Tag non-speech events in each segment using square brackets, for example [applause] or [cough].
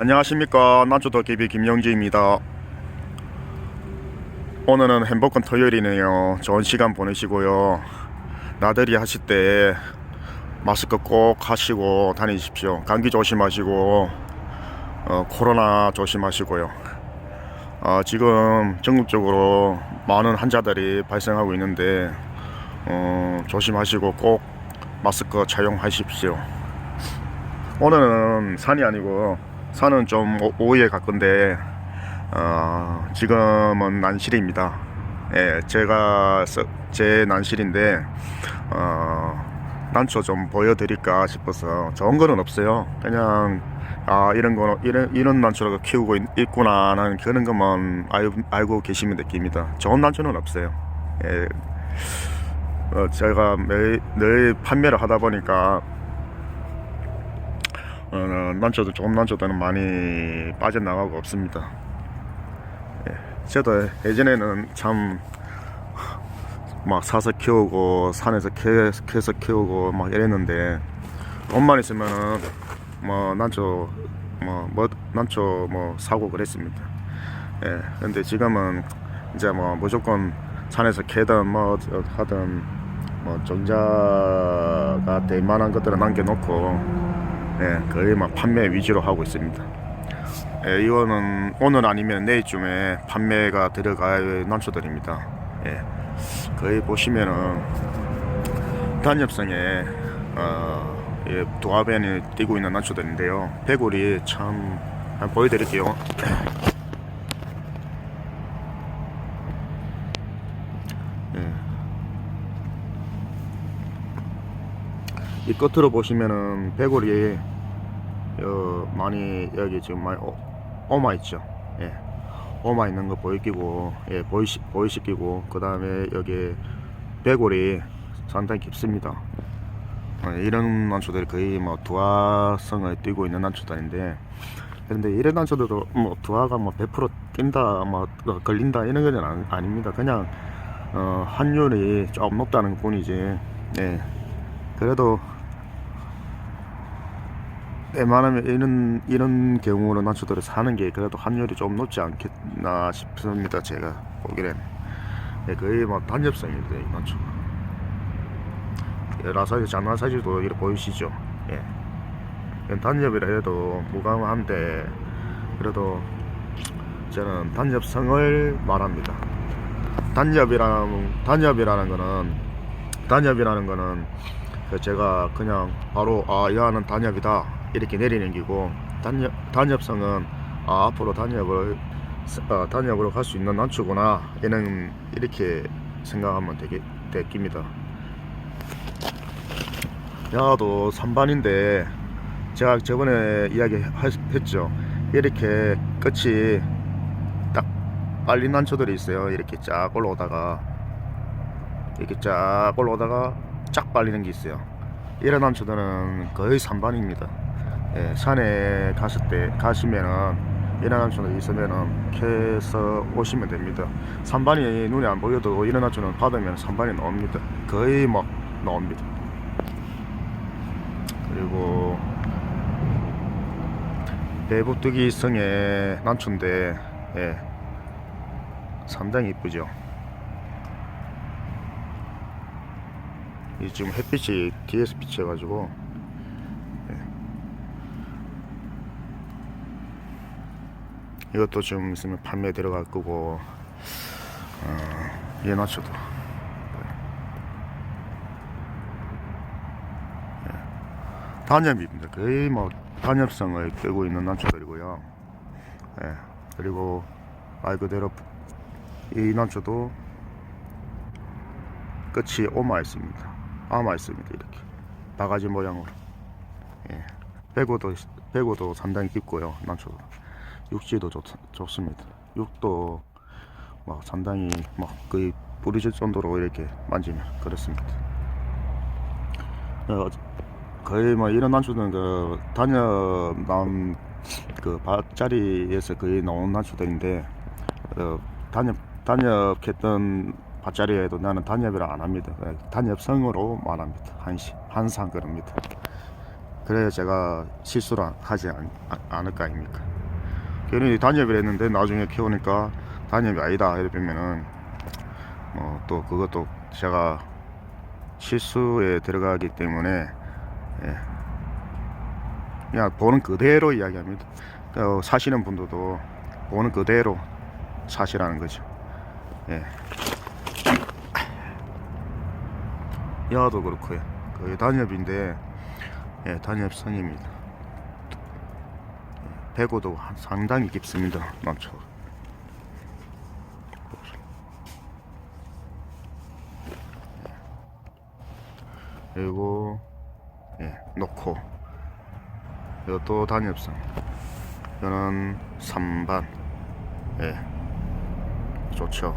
안녕하십니까. 난초더 기비 김영지입니다. 오늘은 행복한 토요일이네요. 좋은 시간 보내시고요. 나들이 하실 때 마스크 꼭 하시고 다니십시오. 감기 조심하시고 어, 코로나 조심하시고요. 어, 지금 전국적으로 많은 환자들이 발생하고 있는데 어, 조심하시고 꼭 마스크 착용하십시오. 오늘은 산이 아니고 산은 좀 오- 오후에 갈 건데 어, 지금은 난실입니다. 예, 제가 서- 제 난실인데 어, 난초 좀 보여드릴까 싶어서 좋은 거는 없어요. 그냥 아 이런 거 이런 이런 난초를 키우고 있, 있구나 하는 그런 것만 알, 알고 계시면 됩니다. 좋은 난초는 없어요. 예, 어, 제가 매일 늘 판매를 하다 보니까 어, 난초도 조금 난초도는 많이 빠져나가고 없습니다. 예, 저도 예전에는 참 막 사서 키우고 산에서 캐, 캐서 키우고 막 이랬는데 돈만 있으면은 뭐 난초 뭐, 뭐 난초 뭐 사고 그랬습니다. 예, 근데 지금은 이제 뭐 무조건 산에서 캐든 뭐 저- 하든 뭐 종자가 될 만한 것들을 남겨놓고 예, 거의 막 판매 위주로 하고 있습니다. 예, 이거는 오늘 아니면 내일쯤에 판매가 들어갈 난초들입니다. 예, 거의 보시면은 단엽성에 어, 예, 도화변이 띄고 있는 난초들인데요. 배골이 참 보여드릴게요. 이 끝으로 보시면은 배골이 어, 많이 여기 지금 많이 오, 오마 있죠. 예. 오마 있는 거 보이끼고 예, 보이시 보이시끼고 그 다음에 여기 배골이 상당히 깊습니다. 어, 이런 난초들이 거의 뭐 두화성을 띠고 있는 난초들인데 그런데 이런 난초들도 뭐 두화가 뭐 100% 낀다 뭐 어, 걸린다 이런 건 아니- 아닙니다. 그냥 어, 환율이 좀 높다는 뿐이지. 예. 그래도 웬만하면 이런 이런 경우는 난초들을 사는 게 그래도 환율이 좀 높지 않겠나 싶습니다. 제가 보기엔 예, 거의 뭐 단엽성입니다. 이 난초. 예, 라사지 장난 사진도 이렇게 보이시죠? 예. 단엽이라 해도 무감한데 그래도 저는 단엽성을 말합니다. 단엽이라는 단엽이라는 거는 단엽이라는 거는 그 제가 그냥 바로 아 이거는 단엽이다 이렇게 내리는 기고 단엽 단엽성은 아 앞으로 단엽을 스- 어, 단엽으로 갈 수 있는 난초구나 이런 이렇게 생각하면 되게 되깁니다. 야도 산반인데 제가 저번에 이야기 했죠. 이렇게 끝이 딱 빨린 난초들이 있어요. 이렇게 쫙 올라오다가 이렇게 쫙 올라오다가 쫙 빨리는 게 있어요. 이런 난초들은 거의 산반입니다. 예, 산에 가실 때 가시면은 난초들 있으면은 캐서 오시면 됩니다. 산반이 눈에 안 보여도 난초는 받으면 산반이 나옵니다. 거의 막 나옵니다. 그리고 대부뜨기 성의 난초인데 예, 상당히 이쁘죠. 이 지금 햇빛이 뒤에서 비쳐가지고 예. 이것도 좀 있으면 판매 들어갈 거고 어, 얘 낮춰도 예. 단엽입니다. 거의 뭐 단엽성을 떼고 있는 난초들이고요. 예. 그리고 말 그대로 이 난초도 끝이 오마 있습니다. 아마 있습니다. 이렇게 바가지 모양으로. 예. 배고도 배고도 상당히 깊고요. 난초도 육지도 좋, 좋습니다. 육도 막 상당히 막 거의 부리질 정도로 이렇게 만지면 그렇습니다. 어, 거의 뭐 이런 난초는 그 단엽 나온 그 밭자리에서 거의 나온 난초들인데 어, 단엽 단엽 했던 밭자리에도 나는 단엽이라 안 합니다. 그냥 단엽성으로 말합니다. 한시 한상 그럽니다. 그래야 제가 실수를 하지 않, 않을 거 아닙니까? 괜히 단협을 했는데 나중에 키우니까 단협이 아니다 이러면은 뭐 또 그것도 제가 실수에 들어가기 때문에 예. 그냥 보는 그대로 이야기합니다. 어, 사시는 분들도 보는 그대로 사시라는 거죠. 예. 야도 그렇고요. 그 단협인데 예, 단협선입니다. 배고도 상당히 깊습니다. 남초. 그리고 예, 놓고. 이것도 단엽선 이거는 3반. 예. 좋죠.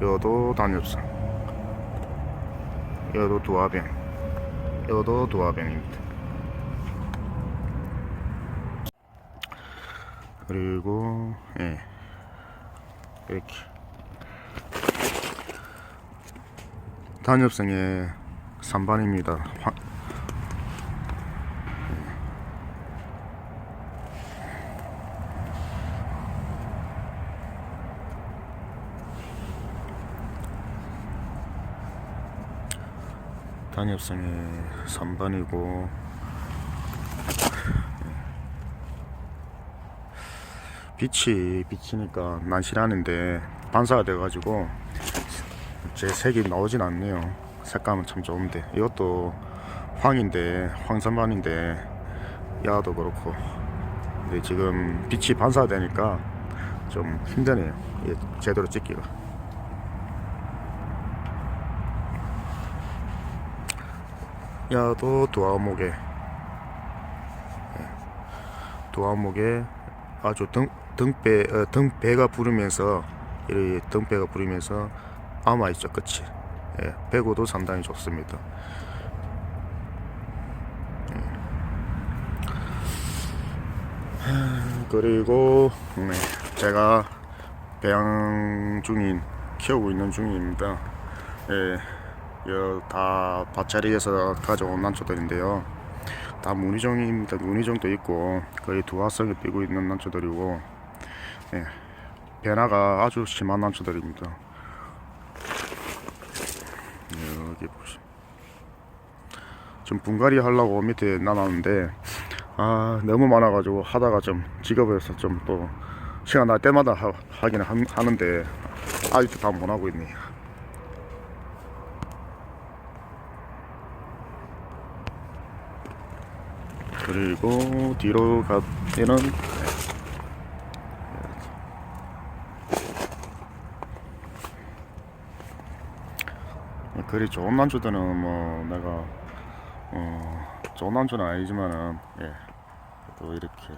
이것도 단엽선 이것도 두화병. 이것도 두화병입니다 그리고 예. 이렇게. 단엽성의 3반입니다. 단엽성의 3반이고 빛이 비치니까 난실하는데 반사가 돼가지고 제 색이 나오진 않네요. 색감은 참 좋은데. 이것도 황인데 황선반인데 야도 그렇고. 근데 지금 빛이 반사되니까 좀 힘드네요. 이게 제대로 찍기가. 야도 두아목에. 예. 두아목에 아주 등 등배 어, 등배가 부르면서 이 등배가 부르면서 아마 있죠 끝이 예, 배고도 상당히 좋습니다. 예. 그리고 네, 제가 배양 중인 키우고 있는 중입니다. 예, 다 밭자리에서 가져온 난초들인데요. 다 문희종입니다. 문희종도 있고 거의 두화성이 띄고 있는 난초들이고 예, 변화가 아주 심한 난초들입니다. 여기 보시. 좀 분갈이 하려고 밑에 놔놨는데 아 너무 많아가지고 하다가 좀 직업에서 좀 또 시간 날 때마다 하, 하, 하는데 아직도 다 못하고 있네. 그리고 뒤로 가면은 그리 좋은 난초들은 뭐 내가 어 좋은 난초는 아니지만은 예, 또 이렇게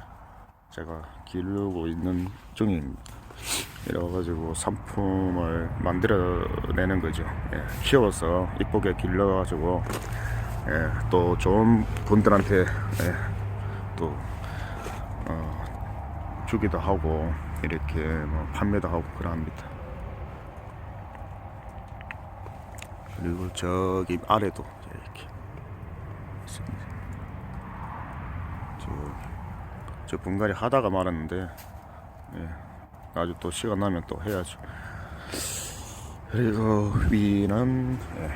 제가 기르고 있는 중입니다. 이래가지고 상품을 만들어내는 거죠. 예, 키워서 이쁘게 길러가지고 예, 또 좋은 분들한테 예, 또 어, 주기도 하고 이렇게 뭐 판매도 하고 그럽니다. 그리고 저기 아래도 이렇게 있습니다. 저기 저 분갈이 하다가 말았는데 예, 아주 또 시간 나면 또 해야죠. 그리고 위는 예.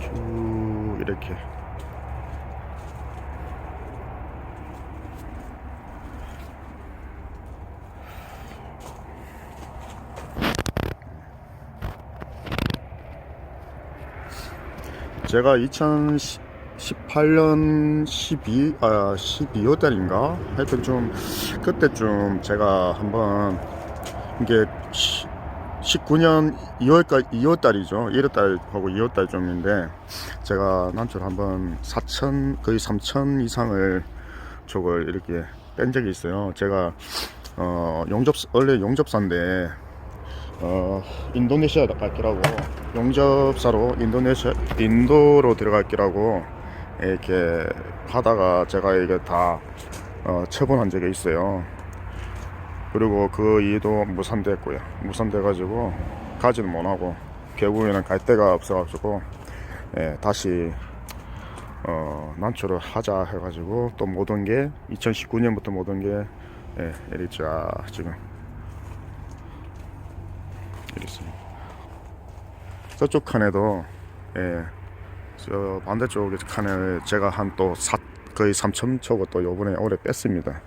쭉 이렇게 제가 2018년 12, 아, 12월 달인가? 하여튼 좀, 그때쯤 제가 한번, 이게, 19년 2월달, 2월 달이죠. 1월 달하고 2월 달쯤인데, 제가 난초를 한번 4천, 거의 3천 이상을 저걸 이렇게 뺀 적이 있어요. 제가, 어, 용접, 원래 용접사인데, 어, 인도네시아 갈 기라고 용접사로 인도네시아 인도로 들어갈 기라고 이렇게 하다가 제가 이게 다 어, 처분한 적이 있어요. 그리고 그 일도 무산됐고요. 무산돼 가지고 가지는 못하고 결국에는 갈 데가 없어가지고 예, 다시 어, 난초를 하자 해가지고 또 모든 게 2019년부터 모든 게 예, 쫙 지금 이렇습니다. 저쪽 칸에도 예, 저 반대쪽 칸에 제가 한 또 거의 3천 초고 또 요번에 올해 뺐습니다.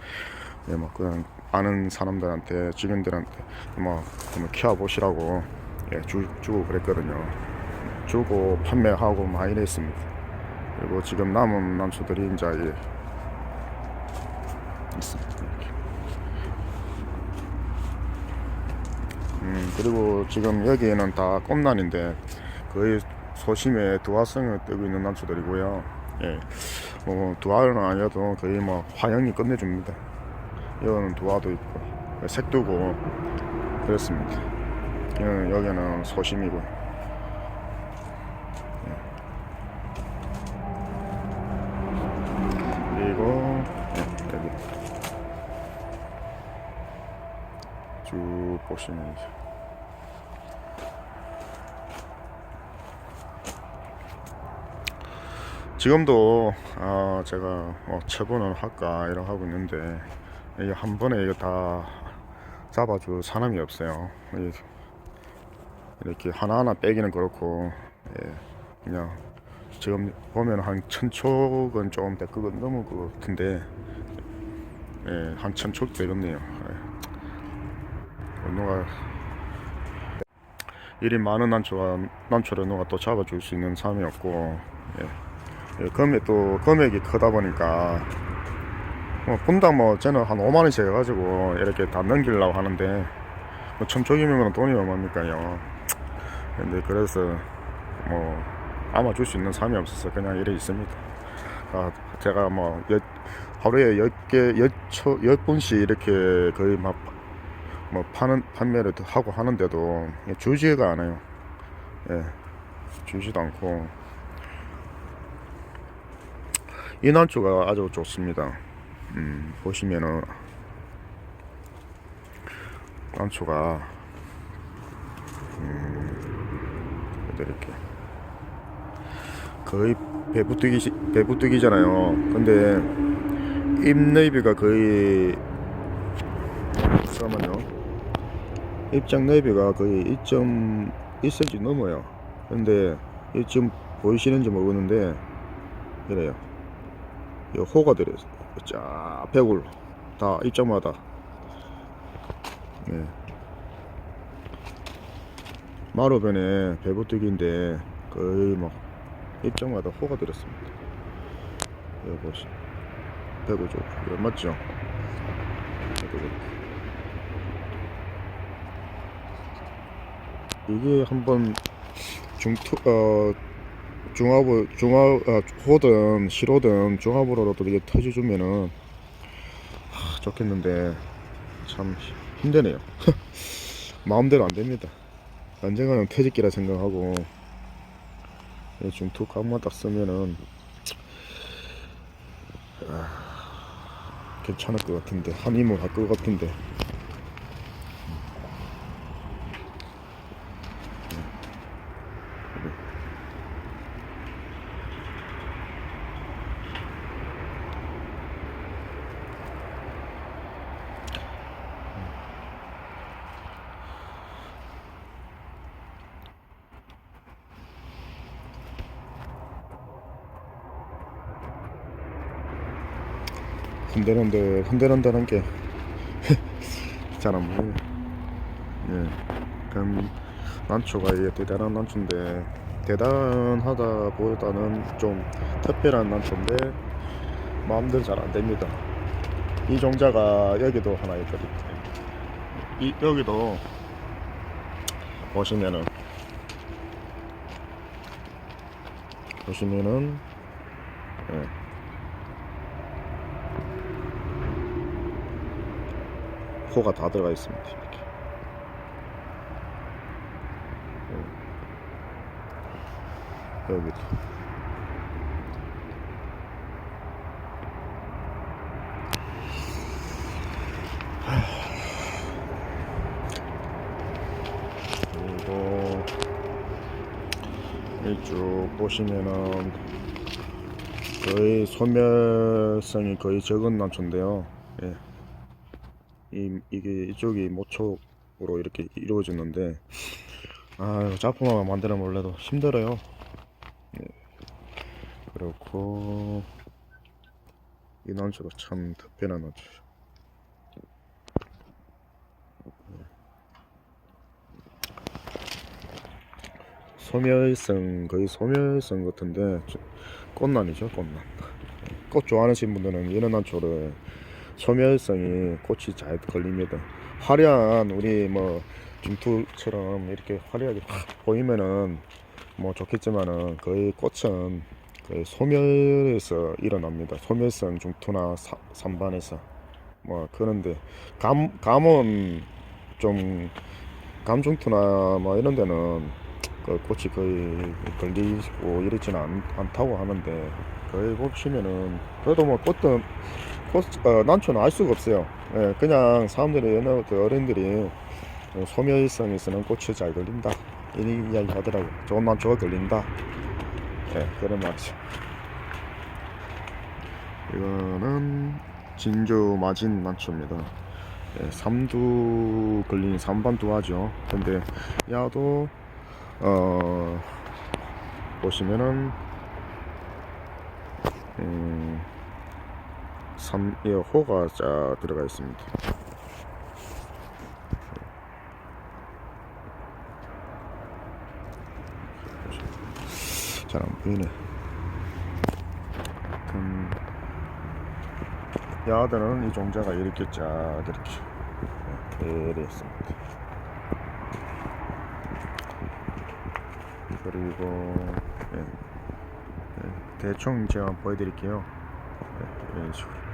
예, 뭐 그냥 아는 사람들한테 주민들한테 뭐 키워 보시라고 예, 주, 주고 그랬거든요. 주고 판매하고 많이 했습니다. 그리고 지금 남은 난초들이 이제 예, 있습니다. 이렇게. 음, 그리고 지금 여기에는 다 꼼난인데 거의 소심에 두화성을 떼고 있는 난초들이고요. 예, 뭐 두화는 아니어도 거의 뭐 화형이 끝내줍니다. 이거는 두화도 있고 색두고 그렇습니다. 여기는, 여기는 소심이고 예, 여기 이제 지금도 아 제가 뭐 처분을 할까 이러 하고 있는데 이게 한 번에 이거 다 잡아줄 사람이 없어요. 이- 이렇게 하나하나 빼기는 그렇고 예, 그냥 지금 보면 한 천촉은 조금 될것 넘은 것 같은데 예, 한 천촉 되겠네요. 예. 누가 일이 많은 난초가 난초를 누가 또 잡아줄 수 있는 없고 예. 예, 금액 또 금액이 크다 보니까 뭐 분당 뭐 저는 한 5만 원씩 해가지고 이렇게 다 넘기려고 하는데 뭐 천촉이면 돈이 얼마입니까요? 근데 그래서 뭐 아마 줄 수 있는 사람이 없어서 그냥 이래 있습니다. 아, 제가 뭐 여- 하루에 10개, 10초, 10분씩 이렇게 거의 막 뭐 파는 판매를 하고 하는데도 주지가 않아요. 예, 주지도 않고 이 난초가 아주 좋습니다. 음, 보시면은 난초가 음, 이렇게 거의 배부뚜기 배부뚜기잖아요. 근데 잎내비가 거의 잠깐만요. 입장 내비가 거의 1.1cm 넘어요. 근데 이 지금 보이시는지 모르겠는데 이래요. 이 호가 들어요. 쫙 배골 다 입장마다. 예. 마루변에 배부뚜기인데 거의 막 입장마다 호가 들었습니다. 여기 보시. 이거 맞죠? 좋 이게 한번 중투 어 중합을 중합 아, 호든 실호든 중합으로라도 이게 터져주면은 하, 좋겠는데 참 힘드네요. [laughs] 마음대로 안 됩니다. 언젠가는 퇴직기라 생각하고 이 중투 각만 딱 쓰면은 아, 괜찮을 것 같은데 한 힘을 할 것 같은데 흔들흔들 흔들흔들한 게 [laughs] 잘 안 보여요. 예, 그럼 난초가 이게 대단한 난초인데 대단하다 보다는 좀 특별한 난초인데 마음대로 잘 안 됩니다. 이 종자가 여기도 하나 있거든요. 이 여기도 보시면은 보시면은 예. 코가 다 들어가 있습니다. 이렇게. 여기도 그리고 이쪽 보시면은 거의 소멸성이 거의 적은 난초인데요. 예. 이, 이게 이쪽이 모촉으로 이렇게 이루어졌는데 아 작품만 만들어 몰래도 힘들어요. 예. 그렇고 이 난초도 참 특별한 난초. 소멸성 거의 소멸성 같은데 저- 꽃난이죠 꽃난. 꽃 좋아하시는 분들은 이런 난초를 소멸성이 꽃이 잘 걸립니다. 화려한 우리 뭐 중투처럼 이렇게 화려하게 확 보이면은 뭐 좋겠지만은 거의 꽃은 거의 소멸에서 일어납니다. 소멸성 중투나 사- 산반에서 뭐 그런데 감 감은 좀 감중투나 뭐 이런 데는 그 꽃이 거의 걸리고 이러지는 않, 않다고 하는데 거의 보시면은 그래도 뭐 꽃 은꽃 어, 난초는 알 수가 없어요. 예, 그냥 사람들이 옛날 그 어른들이 어, 소멸성에서는 꽃이 잘 걸린다 이런 이야기 하더라고. 좋은 난초가 걸린다. 예, 그런 말이죠. 이거는 진주 마진 난초입니다. 예, 삼두 걸린 삼반두 하죠. 근데 야도 어 보시면은 음, 삼, 예, 호가 자 들어가 있습니다. 잘 안 보이네. 음, 야들은 이 종자가 이렇게 쫙 이렇게 이렇게 있습니다. 그리고 예, 예, 대충 제가 보여드릴게요. 예, 이런 식으로.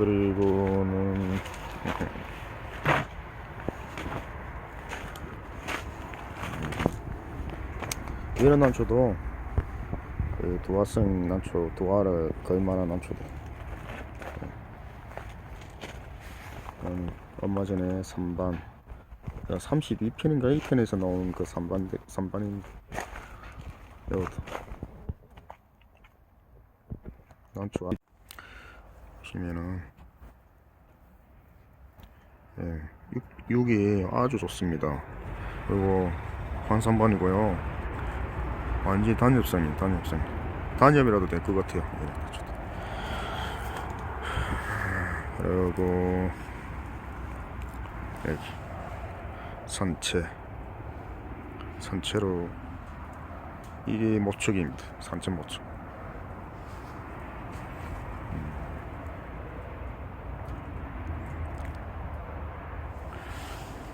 그리고는 이런 난초도 그 도화성 난초, 도화를 걸만한 난초들. 음, 얼마 전에 3반 32편인가? 1편에서 나온 그 3반 3반인 이것도 난초가 보시면은. 예, 6, 이 아주 좋습니다. 그리고 환산반이고요. 완전히 단엽성이 단엽성 단엽이라도 될 것 같아요. 이런 난초도. 그리고 여기 산채. 산채로 이게 모촉입니다. 산채 모촉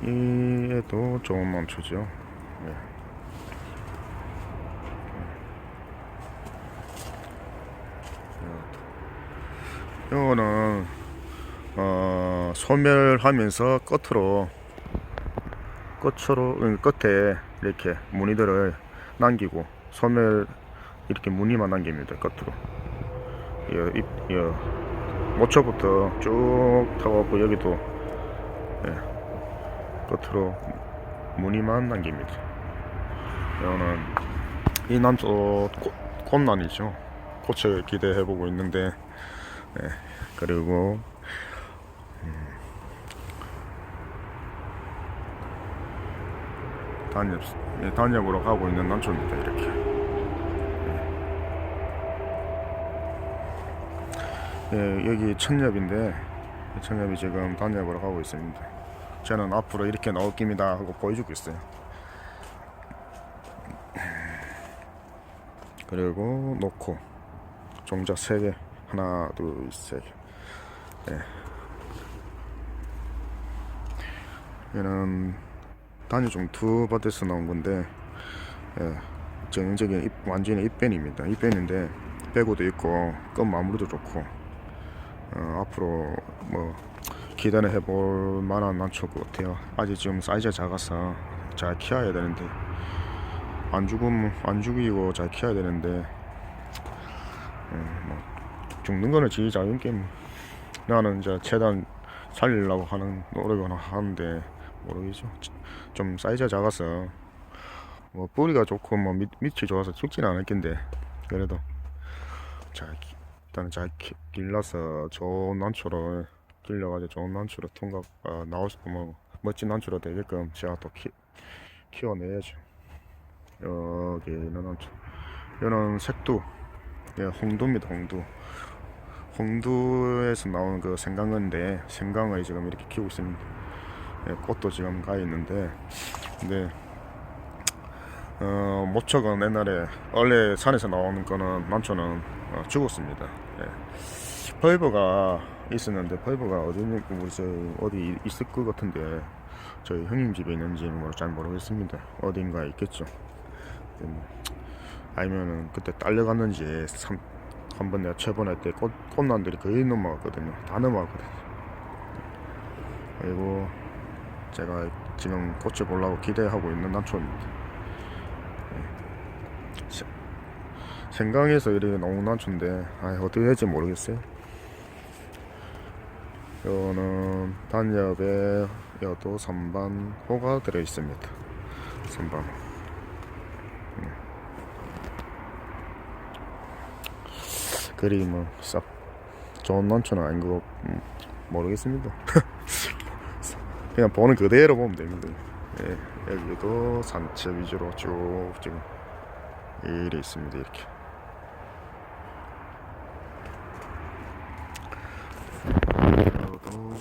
음. 이에도 좋은 난초죠 네. 이거는 어, 소멸하면서 끝으로 끝으로 음, 끝에 이렇게 무늬들을 남기고 소멸 이렇게 무늬만 남깁니다 끝으로 이, 이, 이 모처부터 쭉 타고 여기도 예, 끝으로 무늬만 남깁니다 이거는 이 난초 꽃, 꽃난이죠 꽃을 기대해 보고 있는데 예, 그리고 단엽, 예, 단엽으로 가고 있는 난초입니다. 이렇게. 예, 여기 천엽인데 이 천엽이 지금 단엽으로 가고 있습니다. 저는 앞으로 이렇게 나올 겁니다 하고 보여주고 있어요. 그리고 놓고 종자 3개 하나 둘셋 예. 얘는 단위종 두 밭에서 나온 건데 예, 전형적인 잎, 완전히 잎변입니다. 잎변인데 빼고도 있고 끝 마무리도 좋고 어, 앞으로 뭐 기대는 해볼 만한 난초 같아요. 아직 지금 사이즈가 작아서 잘 키워야 되는데 안 죽으면 안 죽이고 잘 키워야 되는데 음, 뭐 죽는 거는 지 자유 게임. 나는 이제 최대한 살리려고 하는 노력을 하는데 모르겠죠. 좀 사이즈가 작아서 뭐 뿌리가 좋고 뭐 밑, 밑이 좋아서 죽지는 않을 텐데 그래도 잘 기- 일단은 잘 기- 길러서 좋은 난초를 길러가지고 좋은 난초로 통과 어, 나올 수 뭐 멋진 난초로 되게끔 제가 또 키, 키워내야죠. 여기 있는 난초. 이는 색두, 예, 홍두입니다. 홍두. 홍두에서 나오는 그 생강인데 생강을 지금 이렇게 키우고 있습니다. 예, 꽃도 지금 가 있는데, 근데 어, 모척은 옛날에 원래 산에서 나오는 거는 난초는 어, 죽었습니다. 예. 펄버가 있었는데 펄버가 어디 있는 우리 저 어디 있을 것 같은데 저희 형님 집에 있는지는 뭐잘 모르겠습니다. 어딘가에 있겠죠. 음, 아니면은 그때 딸려갔는지 삼, 한번 내가 처분할 때 꽃, 꽃난들이 거의 넘어갔거든요. 다 넘어갔거든요. 그리고 제가 지금 꽃을 보려고 기대하고 있는 난초입니다. 생강에서 이렇게 너무 난초인데 아, 어떻게 될지 모르겠어요. 이거는 단엽에 여도 선반 호가 들어 있습니다. 선반. 음. 그림은 싹 좋은 난초는 아닌 거 음, 모르겠습니다. [laughs] 그냥 보는 그대로 보면 됩니다. 예, 여기도 산채 위주로 쭉 지금 이래 있습니다. 이렇게. 여기도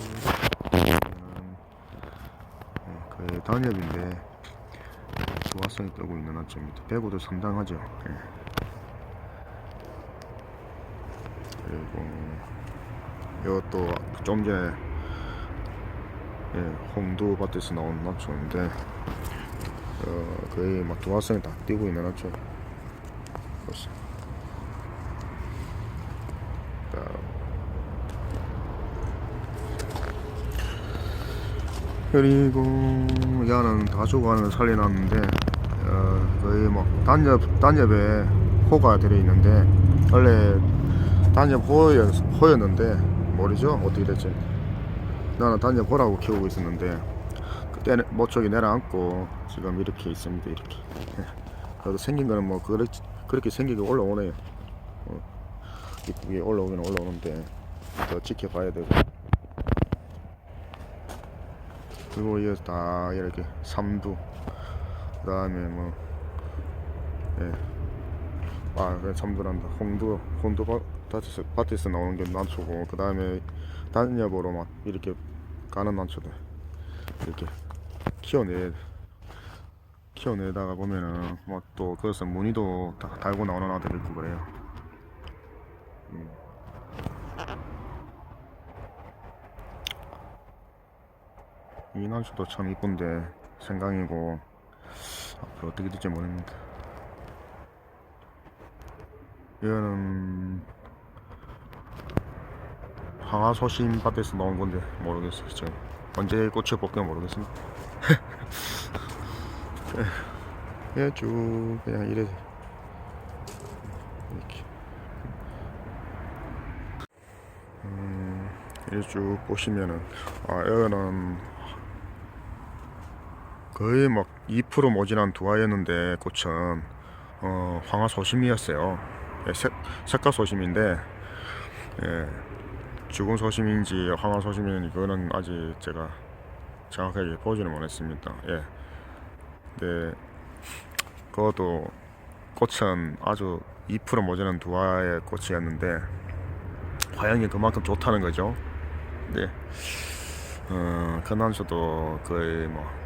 그 단엽인데 조화성이 뜨고 있는 한점입니다. 배구도 상당하죠. 예. 그리고 이것도 좀 전에 예, 홍두 밭에서 나온 나초인데 어, 거의 막 조화성이 다 띄고 있는 나초. 벌써. 그리고 야는 다수관을 살려놨는데 어, 거의 뭐 단엽 단엽에 호가 들어 있는데 원래 단엽 호였, 호였는데 모르죠? 어떻게 됐지. 나는 단엽 호라고 키우고 있었는데 그때 모척이 내려앉고 지금 이렇게 있습니다 이렇게. 예. 그래도 생긴 거는 뭐 그렇, 그렇게 생기게 올라오네요. 어, 이쁘게 올라오긴 올라오는데 더 지켜봐야 되고 그리고 이어 다 이렇게 삼두 그 다음에 뭐 예. 아, 그 삼두란다. 홍두, 홍두 밭- 밭에서, 밭에서 나오는 게 난초고, 그 다음에 단엽으로 막 이렇게 까는 난초들. 이렇게 키워내, 키워내다가 보면은, 뭐 또, 그래서 무늬도 다 달고 나오는 아들 있고 그래요. 음. 이 난초도 참 이쁜데, 생강이고, 앞으로 어떻게 될지 모릅니다. 이거는 황화소심 밭에서 나온 건데 모르겠어요 지금 언제 꽃을 볼까 모르겠습니다. 그냥 [laughs] 쭉 그냥 이래. 이렇게. 음 이렇게 쭉 보시면은 아 여기는 거의 막 2% 모진한 두화였는데 꽃은 어 황화 소심이었어요 예, 색, 색깔 소심인데 예, 죽은 소심인지 황화 소심인지 그거는 아직 제가 정확하게 보지는 못했습니다. 예. 네, 그것도 꽃은 아주 2% 모자란 두화의 꽃이었는데 화양이 그만큼 좋다는 거죠. 네. 어, 그 난초도 거의 뭐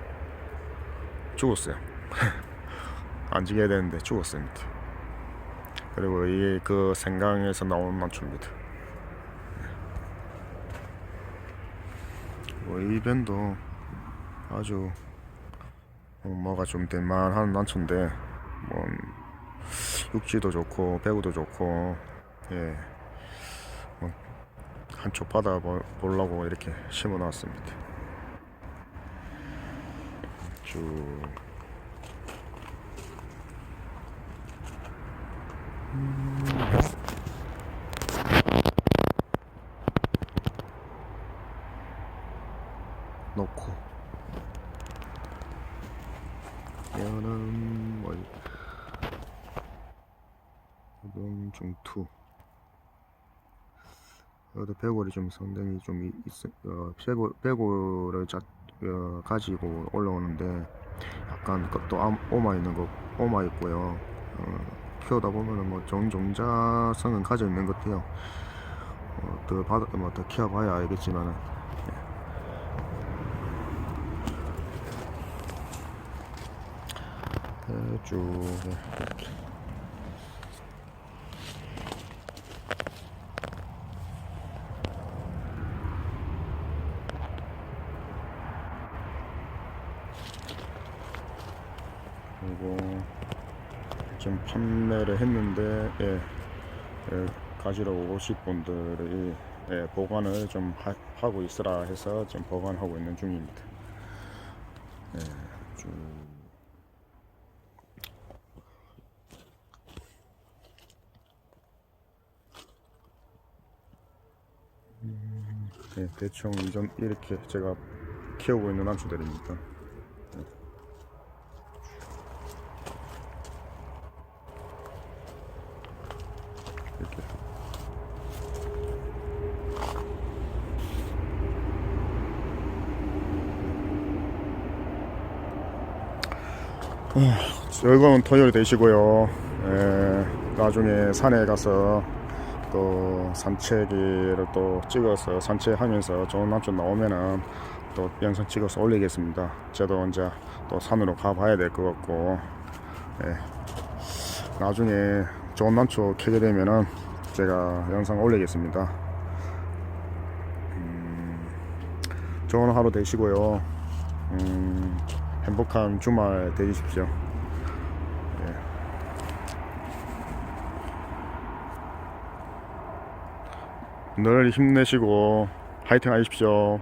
죽었어요. [laughs] 안 지게 되는데 죽었습니다. 그리고 이그 생강에서 나오는 난초입니다. 뭐이 밴도 아주 어, 뭐가 좀 될만한 난초인데 뭐 육지도 좋고 배구도 좋고 예. 뭐 한쪽 받아 보- 보려고 이렇게 심어 놨습니다. 쭉 놓고. 얘는 뭐 이건 중투. 여기 배골이 좀 상당히 좀 이- 있어 어, 배골 배골을 자, 어, 가지고 올라오는데 약간 그또 암- 오마 있는 거 오마 있고요. 어, 키우다 보면은 뭐 좋은 종자성은 가져 있는 것 같아요. 어, 더 받아 뭐더 키워봐야 알겠지만은. 쭉 이렇게 그리고 지금 판매를 했는데 예, 예, 가지러 오실 분들이 예, 보관을 좀 하, 고 있으라 해서 지금 보관하고 있는 중입니다. 예, 쭉. 예, 대충 이전 이렇게 제가 키우고 있는 한초들입니다. 즐거운 토요일 되시고요. 예, 나중에 산에 가서 또 산책을 또 찍어서 산책하면서 좋은 남편 나오면은 또 영상 찍어서 올리겠습니다. 저도 언제 또 산으로 가봐야 될 것 같고, 예, 나중에 좋은 남초 캐게 되면은 제가 영상 올리겠습니다. 음, 좋은 하루 되시고요. 음, 행복한 주말 되십시오. 늘 힘내시고 화이팅 하십시오.